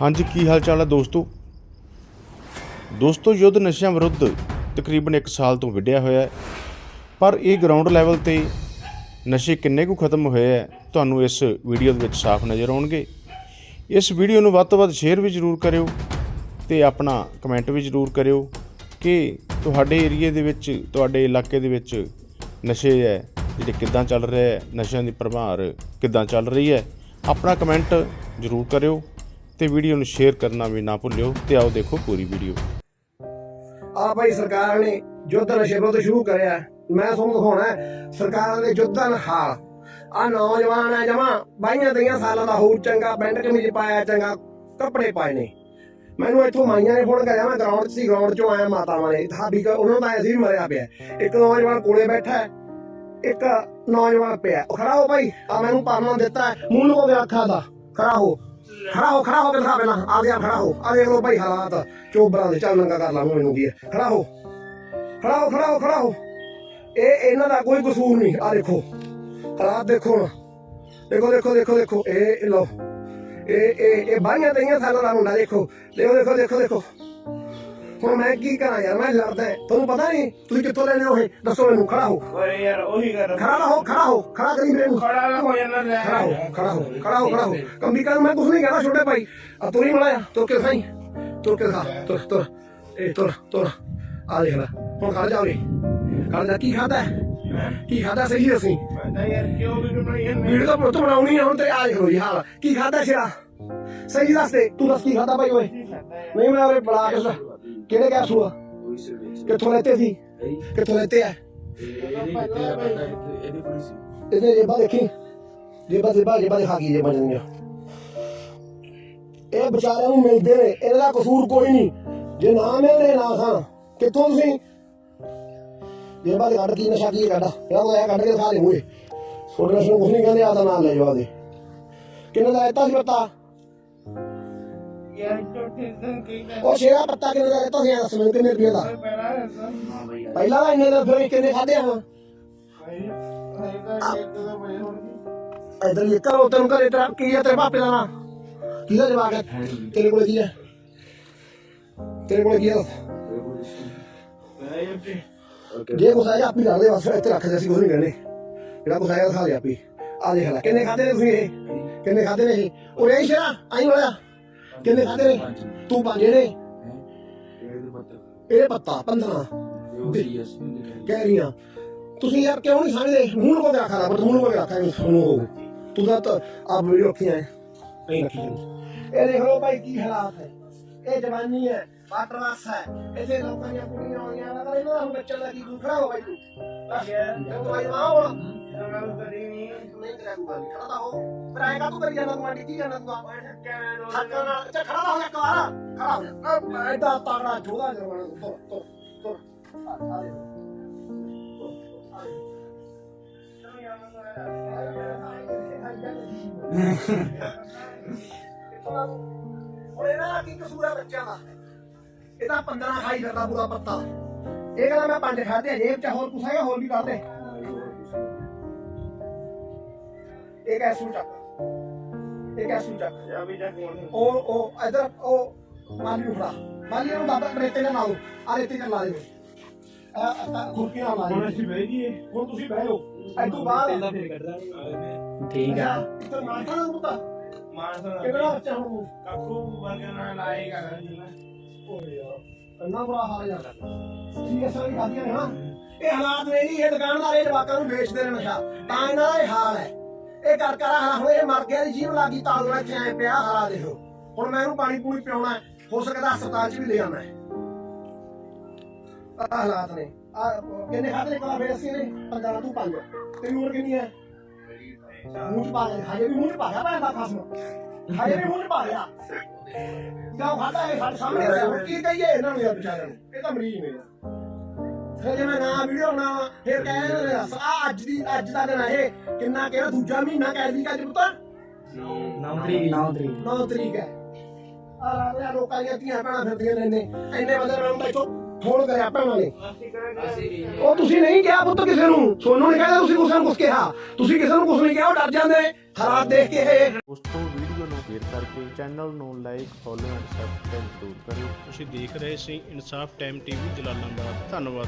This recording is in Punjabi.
ਹਾਂਜੀ, ਕੀ ਹਾਲ ਚਾਲ ਹੈ ਦੋਸਤੋ? ਦੋਸਤੋ, ਯੁੱਧ ਨਸ਼ਿਆਂ ਵਿਰੁੱਧ ਤਕਰੀਬਨ 1 ਸਾਲ ਤੋਂ ਵਿੱਢਿਆ ਹੋਇਆ ਹੈ। ਪਰ ਇਹ ਗਰਾਊਂਡ ਲੈਵਲ ਤੇ ਨਸ਼ੇ ਕਿੰਨੇ ਕੁ ਖਤਮ ਹੋਏ ਹੈ, ਤੁਹਾਨੂੰ ਇਸ ਵੀਡੀਓ ਦੇ ਵਿੱਚ ਸਾਫ਼ ਨਜ਼ਰ ਆਉਣਗੇ। ਇਸ ਵੀਡੀਓ ਨੂੰ ਵੱਧ ਤੋਂ ਵੱਧ ਸ਼ੇਅਰ ਵੀ ਜ਼ਰੂਰ ਕਰਿਓ ਤੇ ਆਪਣਾ ਕਮੈਂਟ ਵੀ ਜ਼ਰੂਰ ਕਰਿਓ ਕਿ ਤੁਹਾਡੇ ਏਰੀਏ ਦੇ ਵਿੱਚ, ਤੁਹਾਡੇ ਇਲਾਕੇ ਦੇ ਵਿੱਚ ਨਸ਼ੇ ਹੈ, ਜਿਹੜੇ ਕਿੱਦਾਂ ਚੱਲ ਰਿਹਾ ਹੈ, ਨਸ਼ਿਆਂ ਦੀ ਪ੍ਰਭਾਰ ਕਿੱਦਾਂ ਚੱਲ ਰਹੀ ਹੈ, ਆਪਣਾ ਕਮੈਂਟ ਜ਼ਰੂਰ ਕਰਿਓ। ਤੇ ਵੀਡੀਓ ਨੂੰ ਸ਼ੇਅਰ ਕਰਨਾ ਵੀ ਨਾ ਭੁੱਲਿਓ ਤੇ ਆਓ ਦੇਖੋ ਪੂਰੀ ਵੀਡੀਓ। ਆ ਭਾਈ ਸਰਕਾਰ ਨੇ ਯੁੱਧ ਨਸ਼ੇ ਵਿਰੁੱਧ ਸ਼ੁਰੂ ਕਰਿਆ। ਮੈਂ ਤੁਹਾਨੂੰ ਦਿਖਾਉਣਾ ਸਰਕਾਰਾਂ ਦੇ ਯੁੱਧਾਂ ਹਾਲ ਆ ਨੌਜਵਾਨ ਹੈ ਜਮਾ, ਬਾਈਆਂ ਤੇਈਆਂ ਸਾਲਾਂ ਦਾ ਹੋਊ ਚੰਗਾ ਪੈਂਟ ਕਮੀਜ਼ ਪਾਇਆ, ਚੰਗਾ ਕੱਪੜੇ ਪਾਏ ਨੇ। ਮੈਨੂੰ ਇੱਥੋਂ ਮਾਈਆਂ ਨੇ ਫੋਨ ਕਰਿਆ, ਮੈਂ ਗਰਾਊਂਡ 'ਚ ਸੀ ਗਰਾਊਂਡ 'ਚੋਂ ਆਇਆ ਮਾਤਾਵਾਂ ਨੇ ਹਾਬੀ ਉਹਨਾਂ ਦਾ ਐਸੀ ਵੀ ਮਰਿਆ ਪਿਆ। ਇੱਕ ਨੌਜਵਾਨ ਕੋਲੇ ਬੈਠਾ ਹੈ, ਇੱਕ ਨੌਜਵਾਨ ਪਿਆ। ਉਹ ਖੜਾ ਹੋ ਭਾਈ, ਆ ਮੈਨੂੰ ਪਰਨਾ ਦਿੱਤਾ ਮੂੰਹ ਲਗੋ ਦੇ ਅੱਖਾਂ ਦਾ ਖੜਾ ਹੋ। ਖੜਾ ਹੋ ਖੜਾ ਹੋ ਕੇ ਦਿਖਾ ਪਹਿਲਾਂ ਆ ਖੜਾ ਹੋ। ਆ ਦੇਖ ਲੋ ਭਾਈ ਹਾਲਾਤ, ਚੋਬਰਾਂ ਦੇ ਚੱਲ ਨੰਗਾ ਕਰ ਲਾ ਮੈਨੂੰ ਕੀ ਹੈ। ਖੜਾ ਹੋ ਖੜਾ ਹੋ ਖੜਾ ਹੋ ਖੜਾ ਹੋ। ਇਹ ਇਹਨਾਂ ਦਾ ਕੋਈ ਕਸੂਰ ਨਹੀਂ ਆ ਦੇਖੋ। ਹਾਲਾਤ ਦੇਖੋ ਨਾ ਦੇਖੋ ਦੇਖੋ ਦੇਖੋ ਦੇਖੋ, ਇਹ ਇਹ ਲੋ ਇਹ ਇਹ ਇਹ ਬਾਈਆਂ ਤਈਆਂ ਸਾਲਾਂ ਦਾ ਮੁੰਡਾ, ਦੇਖੋ। ਦੇਖੋ ਦੇਖੋ ਦੇਖੋ ਦੇਖੋ। ਹੁਣ ਮੈਂ ਕੀ ਕਰਾਂ ਯਾਰ? ਮੈਂ ਲੜਦਾ ਹੈ। ਤੁਹਾਨੂੰ ਪਤਾ ਨਹੀਂ? ਤੁਸੀਂ ਕਿੱਥੋਂ ਲੈਣੇ ਹੋ ਇਹ? ਦੱਸੋ ਮੈਨੂੰ ਖੜਾ ਹੋ। ਓਏ ਯਾਰ ਉਹੀ ਕਰ ਖੜਾ ਨਾ ਹੋ ਖੜਾ ਹੋ। ਖੜਾ ਕਰੀ ਮੇਰੇ ਨੂੰ ਖੜਾ ਨਾ ਹੋ ਜਾਂਦਾ ਲੈ ਖੜਾ ਹੋ ਖੜਾ ਹੋ ਖੜਾ ਹੋ ਖੜਾ ਹੋ। ਕੰਬੀ ਕਰ ਮੈਂ ਕੁਝ ਨਹੀਂ ਕਹਿਣਾ ਛੋਟੇ ਭਾਈ। ਆ ਤੁਰੀ ਮਲਾਇਆ ਤੁਰ ਕੇ ਸਾਈ ਤੁਰ ਕੇ ਖਾ ਤੁਰ ਤੁਰ। ਇਹ ਤੁਰ ਤੁਰ। ਆ ਦੇਖ ਲੈ। ਹੁਣ ਖੜ ਜਾ ਉਰੇ। ਖੜ ਜਾ। ਕੀ ਖਾਦਾ ਕੀ ਖਾਦਾ ਸਹੀ ਅਸੀਂ ਪਤਾ ਯਾਰ ਕਿਉਂ ਵੀ ਬਣਾਈ ਜਾਂਦੇ ਵੀਡੀਓ ਤਾਂ ਪੁੱਤ ਬਣਾਉਣੀ ਆ। ਹੁਣ ਤੇ ਆ ਦੇਖ ਲੋ ਜੀ ਹਾਲ। ਕੀ ਖਾਦਾ ਸ਼ੇਰਾ ਸਹੀ ਦੱਸ ਦੇ। ਤੂੰ ਦੱਸ ਕੀ ਖਾਦਾ ਭਾਈ ਓਏ? ਨਹੀਂ ਮੈਂ ਉਰੇ ਬੜਾ ਕੇ ਕਿਹੜੇ ਕੈਪਸੂਲ ਆ ਕਿੱਥੋਂ ਲੈਤੇ ਸੀ? ਕਿੱਥੋਂ ਲੈਤੇ ਆ ਇਹਦੇ ਜੇਬਾਂ ਦੇਖੀ। ਜੇਬਾਂ ਜੇਬਾਂ ਜੇਬਾਂ ਦਿਖਾ ਕੀ ਜੇਬਾਂ ਜੰਨੀਆਂ। ਇਹ ਵਿਚਾਰਿਆਂ ਨੂੰ ਮਿਲਦੇ ਨੇ, ਇਹਨਾਂ ਦਾ ਕਸੂਰ ਕੋਈ ਨਹੀਂ। ਜੇ ਨਾ ਮਿਲਦੇ, ਨਾ ਖਾਣ। ਕਿੱਥੋਂ ਤੁਸੀਂ? ਜੇਬਾਂ ਦੇ ਕੱਢ ਕੀ, ਨਸ਼ਾ ਕੀ ਕੱਢ ਇਹਨਾਂ ਨੂੰ ਇਹ ਕੱਢ ਕੇ ਦਿਖਾ ਦੇ ਮੂਹਰੇ। ਛੋਟੇ ਨਸ਼ੇ ਨੂੰ ਕੁਝ ਨਹੀਂ ਕਹਿੰਦੇ ਆ ਤਾਂ ਨਾਲ ਲੈ ਜਾਓ ਆਦੇ ਕਿੰਨੇ ਦਾ ਲੈਤਾ ਸੀ ਪੱਤਾ? ਉਹ ਸ਼ੇਰਾ ਪੱਤਾ ਕਿੰਨੇ ਦਾ ਲੈਤਾ ਸੀ ਦੱਸ ਮੈਨੂੰ ਕਿੰਨੇ ਰੁਪਏ ਦਾ ਪਹਿਲਾਂ ਦਾ ਇੰਨੇ ਦਾ ਫਿਰ ਕਿੰਨੇ ਖਾਦੇ ਹੁਣ? ਕੀ ਇਧਰ ਇਹ ਕਰੋ ਤੈਨੂੰ ਘਰੇ ਤੇਰਾ ਕੀ ਹੈ ਤੇਰੇ ਪਾਪੇ ਦਾ ਨਾਂ? ਕਿਹਦਾ ਜਵਾਬ ਹੈ? ਤੇਰੇ ਕੋਲ ਕੀ ਹੈ? ਤੇਰੇ ਕੋਲ ਕੀ ਹੈ? ਜੇ ਕੁਛ ਆਇਆ ਆਪੀ ਲਾ ਦੇ ਬਸ ਇੱਥੇ ਰੱਖ ਦੇ ਅਸੀਂ ਕੁਝ ਨਹੀਂ ਕਹਿੰਦੇ ਜਿਹੜਾ ਕੁਛ ਆਇਆ ਖਾ ਲਿਆ ਆਪੀ। ਆ ਦੇਖ ਲੈ ਕਿੰਨੇ ਖਾਦੇ ਨੇ ਤੁਸੀਂ ਇਹ? ਕਿੰਨੇ ਖਾਦੇ ਨੇ ਇਹ? ਉਹ ਇਹ ਸ਼ੇਰਾ ਆਈ ਹੋਇਆ। ਕਿੰਨੇ ਖਾਦੇ ਨੇ? ਤੂੰ ਪੰਜ ਜਿਹੜੇ ਇਹ ਪੱਤਾ 15 ਕਹਿ ਰਹੀਆਂ ਤੁਸੀਂ ਯਾਰ ਕਿਉਂ ਨਹੀਂ ਸਮਝਦੇ ਨੂੰ ਕੋਈ ਰੱਖਾ ਪਰ ਮੂੰਹ ਨੂੰ ਕੋਈ ਰੱਖਾ ਨਹੀਂ ਸੁਣੋ ਹੋ ਤੂੰ ਤਾਂ ਤਾਂ ਆਪ ਵੀਡੀਓ ਰੱਖੀਆਂ ਹੈ ਨਹੀਂ। ਰੱਖੀ ਇਹ ਦੇਖ ਲਓ ਭਾਈ ਕੀ ਹਾਲਾਤ ਹੈ। ਇਹ ਜਵਾਨੀ ਹੈ ਵਾਟਰਵਾਸ ਹੈ। ਇਸੇ ਲੋਕਾਂ ਦੀਆਂ ਕੁੜੀਆਂ ਆਉਂਦੀਆਂ ਨਾ ਇਹਨਾਂ ਦਾ ਹੁਣ ਬੱਚਾ ਦਾ ਕੀ ਦੂਸਰਾ ਹੋ ਭਾਈ ਤੂੰ ਇਹ ਤਾਂ ਭਾਈ ਮਾਂ ਹੋਣਾ। ਨਹੀਂ ਨਹੀਂ ਤੇਰਾ ਖੜਾ ਤਾਂ ਹੋ ਫਿਰ ਐਂ ਕਾਹਤੋਂ ਕਰੀ ਜਾਂਦਾ ਤੂੰ ਆਂਟੀ ਕੀ ਜਾਂਦਾ ਤੂੰ ਆਪ ਕਹਿਣਾ ਛੱਕਾ ਅੱਛਾ ਖੜਾ ਤਾਂ ਹੋ ਜਾ ਇੱਕ ਵਾਰ ਖੜਾ ਹੋ ਜਾ ਅਹ ਮੈਂ ਤਾੜਾ ਜੋਦਾ ਜਰਵਾਣਾ ਤੁਰ ਤੁਰ ਤੁਰ ਆ ਆ ਦੇ ਹੁਣ ਇਹਨਾਂ ਦਾ ਕੀ ਕਸੂਰ ਹੈ ਬੱਚਿਆਂ ਦਾ ਇਹ ਤਾਂ 15 ਖਾਈ ਫਿਰਦਾ ਪੂਰਾ ਪੱਤਾ। ਇਹ ਕਹਿੰਦਾ ਮੈਂ ਪੰਜ ਖਾਦੇ ਆ ਜੇਬ ਚ ਹੋਰ ਕੁਛ ਹੈਗਾ, ਹੋਰ ਵੀ ਕਰ ਇਹ ਕੈਸੂ ਚੱਕ। ਇਹ ਕੈਸੂ ਚੱਕ। ਜਾ ਵੀ ਜਾ ਕੋਣ। ਉਹ ਉਹ ਇਧਰ ਉਹ ਮਾਲੀ ਨੂੰ ਫੜਾ। ਮਾਲੀ ਨੂੰ ਦਾਦਾ ਰੇਤੇ ਨਾਲ। ਲਾਓ ਆ ਰੇਤੇ ਨਾਲ ਲਾ ਹੁਣ ਦੇ ਅਸੀਂ ਬਹਿ ਜੀਏ ਹੁਣ ਤੁਸੀਂ ਬਹਿ ਜਾਓ। ਐਤੋਂ ਬਾਅਦ ਠੀਕ ਆ। ਇੱਥੇ ਮਾਰਦਾ ਨਾ ਮੁੱਤਾ ਮਾਨਸ ਕਿਹੜਾ ਬੱਚਾ ਹੁਣ ਕੱਕੂ ਵਰਗਾ ਨਾ ਲਾਏਗਾ ਓਏ ਯਾਰ ਇੰਨਾ ਬੁਰਾ ਹਾਲ ਜਾਂਦਾ ਸੀ ਅਸਾਂ ਵੀ ਖਾਦੀਆਂ ਨੇ ਹਾਂ ਇਹ ਹਾਲਾਤ ਨੇ ਜੀ ਇਹ ਦੁਕਾਨਦਾਰ ਇਹ ਜਵਾਕਾਂ ਨੂੰ ਵੇਚਦੇ ਨੇ ਨਸ਼ਾ। ਤਾਂ ਇਹਨਾਂ ਦਾ ਇਹ ਹਾਲ ਹੈ। ਇਹ ਕਰ ਕਰ ਹਾਲਾ ਹੁਣ ਮਰ ਗਿਆ ਦੀ ਜੀਵ ਲੱਗੀ ਤਾਲੂ ਵਿੱਚ ਐ ਪਿਆ, ਹਾਲਾ ਦੇਖੋ। ਹੁਣ ਮੈਂ ਇਹਨੂੰ ਪਾਣੀ ਪੂਣੀ ਪਿਉਣਾ ਹੋ ਸਕਦਾ ਹਸਪਤਾਲ 'ਚ ਵੀ ਲੈ ਆਉਣਾ ਹੈ। ਆਹ ਹਾਲਾਤ ਨੇ। ਆ ਕਿੰਨੇ ਖਾਦੇ ਕਲਾ ਫੇਰ ਅਸੀਂ ਨੇ ਪੰਜਾਹ ਤੂੰ ਪੰਜ। ਤੇਰੀ ਉਮਰ ਕਿੰਨੀ ਹੈ? ਮੂੰਹ ਚ ਪਾ ਲਿਆ ਹਜੇ ਵੀ ਮੂੰਹ ਚ ਪਾ ਲਿਆ ਭੈਣ ਦਾ ਖਸਮ। ਹਜੇ ਵੀ ਮੂੰਹ ਚ ਪਾ ਲਿਆ। ਕਿਉਂ ਖਾਦਾ ਇਹ ਸਾਡੇ ਸਾਹਮਣੇ ਕੀ ਕਹੀਏ ਇਹਨਾਂ ਨੂੰ ਯਾਰ ਵਿਚਾਰਿਆਂ ਨੂੰ? ਇਹ ਤਾਂ ਮਰੀਜ਼ ਨੇ। ਫਿਰ ਜੇ ਮੈਂ ਨਾ ਵੀਡੀਓ ਬਣਾ ਫਿਰ ਕਹਿੰਦੇ ਨੇ ਦੱਸ ਆ ਅੱਜ ਦੀ ਅੱਜ ਦਾ ਦਿਨ ਆ ਇਹ। ਕਿੰਨਾ ਕਿਹੜਾ ਦੂਜਾ ਮਹੀਨਾ ਕਹਿ ਦੀ ਕੱਜ ਪੁੱਤ 9 ਤਰੀਕ। 9 ਤਰੀਕ। 9 ਤਰੀਕ ਹੈ। ਆ ਰਾਤ ਲੋਕਾਂ ਦੀਆਂ ਧੀਆਂ ਭੈਣਾਂ ਫਿਰਦੀਆਂ ਨੇ ਇੰਨੇ। ਇੰਨੇ ਬੰਦੇ ਤਾਂ ਇੱਥੋਂ ਫੋਨ ਕਰਿਆ ਭੈਣਾਂ ਨੇ। ਉਹ ਤੁਸੀਂ ਨਹੀਂ ਕਿਹਾ ਪੁੱਤ ਕਿਸੇ ਨੂੰ। ਸੋਨੂੰ ਨਹੀਂ ਕਹਿੰਦਾ ਤੁਸੀਂ ਕਿਸੇ ਨੂੰ ਕੁਝ ਕਿਹਾ। ਤੁਸੀਂ ਕਿਸੇ ਨੂੰ ਕੁਝ ਨਹੀਂ ਕਿਹਾ ਉਹ ਡਰ ਜਾਂਦੇ ਨੇ। ਹਾਲਾਤ ਦੇਖ ਕੇ ਇਹ। ਦੋਸਤੋ ਵੀਡੀਓ ਨੂੰ ਸ਼ੇਅਰ ਕਰਕੇ ਚੈਨਲ ਨੂੰ ਲਾਈਕ ਫੋਲੋ ਐਂਡ ਸਬਸਕ੍ਰਾਈਬ ਜ਼ਰੂਰ ਕਰਿਓ। ਤੁਸੀਂ ਦੇਖ ਰਹੇ ਸੀ ਇਨਸਾਫ ਟਾਈਮ ਟੀਵੀ ਜਲਾਲਾਬਾਦ। ਧੰਨਵਾਦ